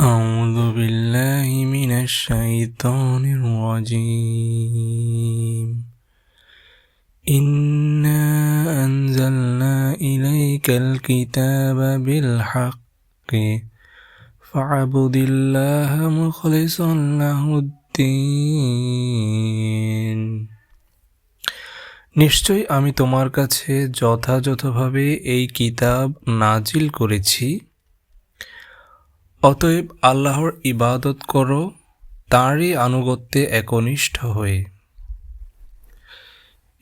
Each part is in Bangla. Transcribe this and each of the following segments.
أعوذ بالله من الشيطان الرجيم إنا أنزلنا إليك الكتاب بالحق فاعبد الله مخلصا له الدين নিশ্চয়ই আমি তোমার কাছে যথাযথভাবে এই কিতাব নাজিল করেছি অতএব আল্লাহর ইবাদত করো, তাঁরই আনুগত্যে একনিষ্ঠ হয়ে।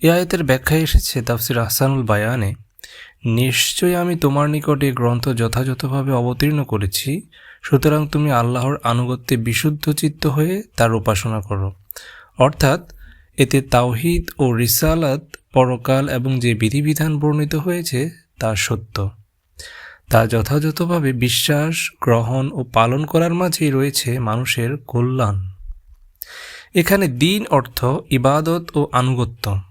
এ আয়তের ব্যাখ্যায় এসেছে তাফসির আহসানুল বায়ানে, নিশ্চয়ই আমি তোমার নিকটে গ্রন্থ যথাযথভাবে অবতীর্ণ করেছি, সুতরাং তুমি আল্লাহর আনুগত্যে বিশুদ্ধ চিত্ত হয়ে তার উপাসনা করো। অর্থাৎ, এতে তাওহিদ ও রিসালাত পরকাল এবং যে বিধিবিধান বর্ণিত হয়েছে তা সত্য। তা যথাযথভাবে বিশ্বাস, গ্রহণ ও পালন করার মাঝেই রয়েছে মানুষের কল্যাণ। এখানে দিন অর্থ, ইবাদত ও আনুগত্য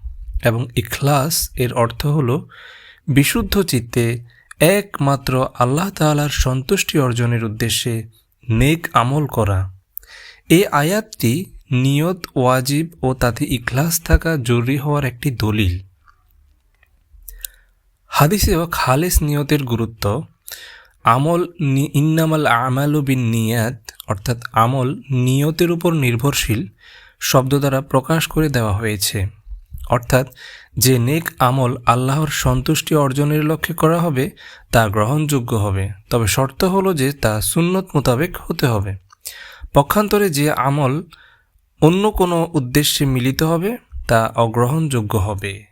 এবং ইখলাস এর অর্থ হল বিশুদ্ধ চিত্তে একমাত্র আল্লাহ তাআলার সন্তুষ্টি অর্জনের উদ্দেশ্যে নেক আমল করা। এই আয়াতটি নিয়ত, ওয়াজিব ও তাতে ইখলাস থাকা জরুরি হওয়ার একটি দলিল। হাদিসেও খালেস নিয়তের গুরুত্ব, আমল ইন্নামাল আমালু বিন নিয়াত, অর্থাৎ আমল নিয়তের উপর নির্ভরশীল, শব্দ দ্বারা প্রকাশ করে দেওয়া হয়েছে। অর্থাৎ যে নেক আমল আল্লাহর সন্তুষ্টি অর্জনের লক্ষ্যে করা হবে, তা গ্রহণযোগ্য হবে। তবে শর্ত হলো যে তা সুন্নত মোতাবেক হতে হবে। পক্ষান্তরে যে আমল অন্য কোনো উদ্দেশ্যে মিলিত হবে, তা অগ্রহণযোগ্য হবে।